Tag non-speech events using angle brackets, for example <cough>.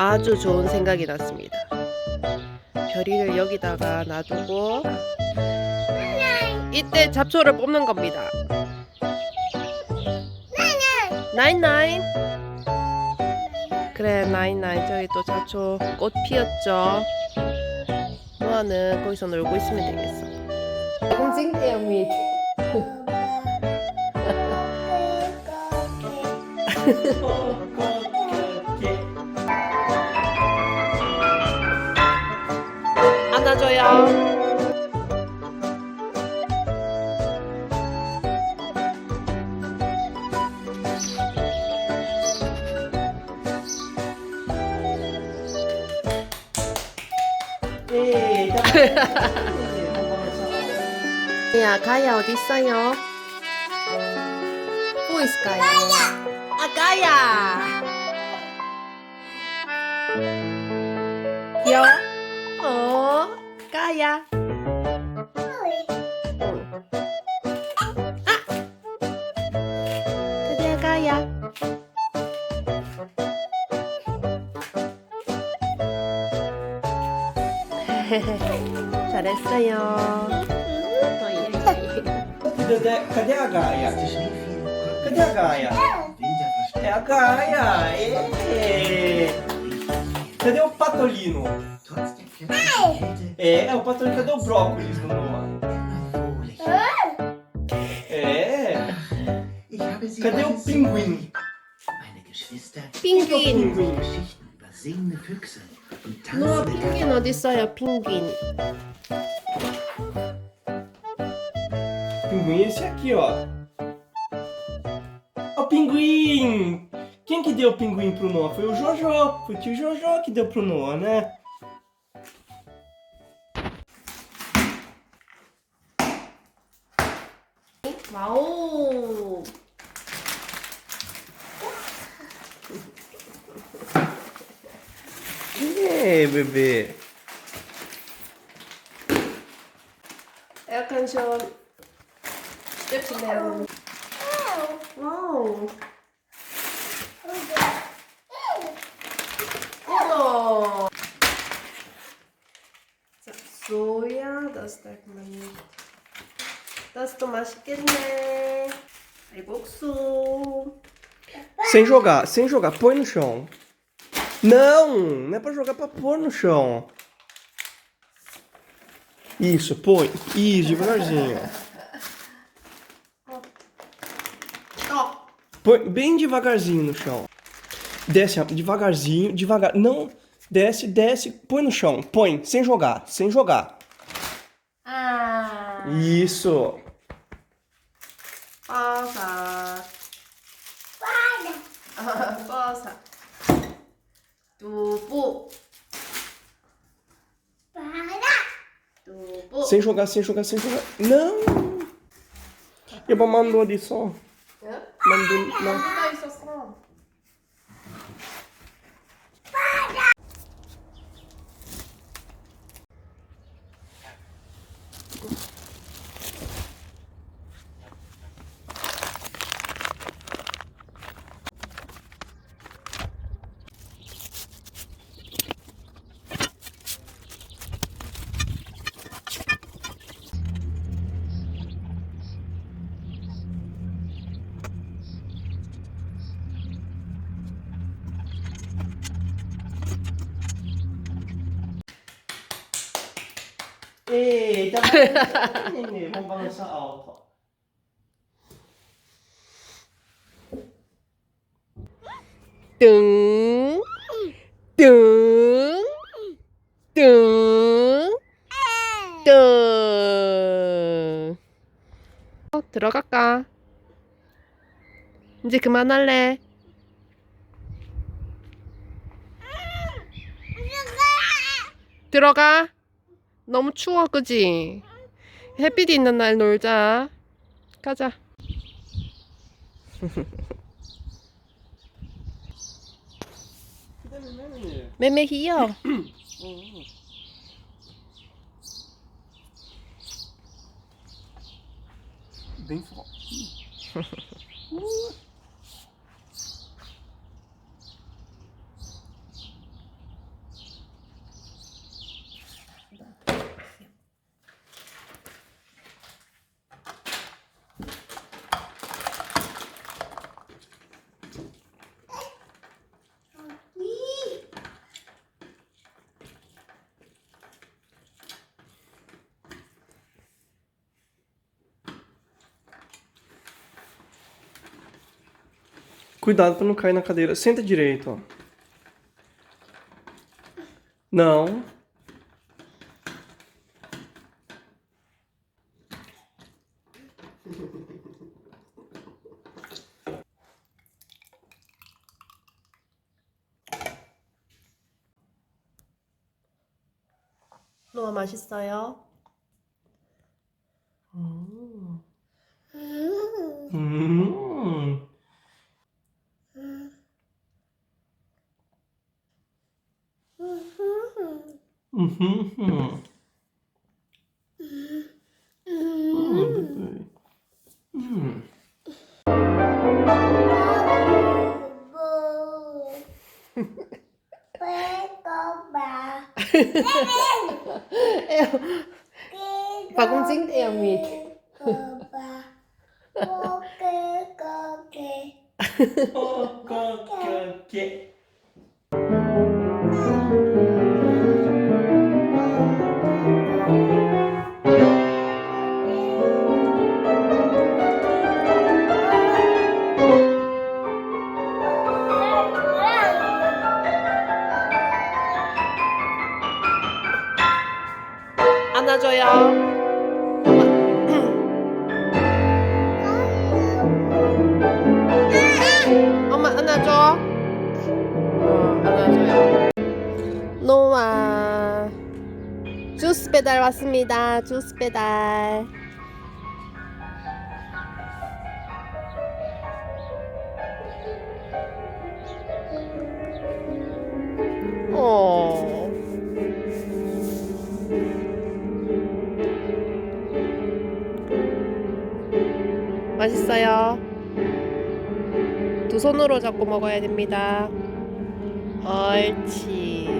아주 좋은 생각이 났습니다. 별이를 여기다가 놔두고 이때 잡초를 뽑는 겁니다. 나인 나인 그래 나인 나인 저기 또 잡초 꽃 피었죠. 노아는 거기서 놀고 있으면 되겠어. 공징대요 미. <laughs> <laughs> 안아줘요. 예, <laughs> 야, 가야 어디 있어요? 뭐 있을까요? 아, 가야. 귀여워? 어. 응. 아, 드디어 가야. 잘했어요. 어, 예, 예. Cadê a Gaia? É a Gaia! Cadê o patolino? É, é o patolino. Cadê o brócolis do Noah? É. Cadê o pinguim? Pinguim. Noah é pinguim, onde sai a pinguim? Pinguim é esse aqui, ó. O pinguim! Quem que deu o pinguim pro Noah? Foi o Jojo. Foi o tio Jojo que deu pro Noah, né? Uau! E aí, bebê? É eu canto. Eu te levo. Uau! Uau! 소야 다스타크만. 다스도 맛있겠네. 알곡수. Sem jogar, sem jogar. Põe no chão. Não, não é pra jogar, é pra pôr no chão. Isso, põe. Isso, devagarzinho. 어. Põe bem devagarzinho no chão. Desce devagarzinho, devagar. Não, desce, desce, põe no chão. Põe, sem jogar, sem jogar. Isso. Posa. Para. Posa. Tubo. Para. Tubo. Sem jogar, sem jogar, sem jogar. Não. Eu vou mandar ali só. Mandou, não. 누가 있었어? Eita, nenê, vamos balançar alto. ó. 뚱, 뚱, 뚱, 뚱. 어, 들어갈까? 이제 그만할래. 들어가. 너무 추워, 그지? 햇빛 있는 날 놀자. 가자. 매매히요. Bem forte. Cuidado pra não cair na cadeira. Senta direito, ó. Não. 노아 Угу, угу. em bà cũng dính theo mịt Okay, okay, okay. 안아줘요. 엄마 <clears throat> 안아줘. 어, 안아줘요. 노아. 주스 배달 왔습니다. 주스 배달. 있어요. 두 손으로 잡고 먹어야 됩니다. 옳지.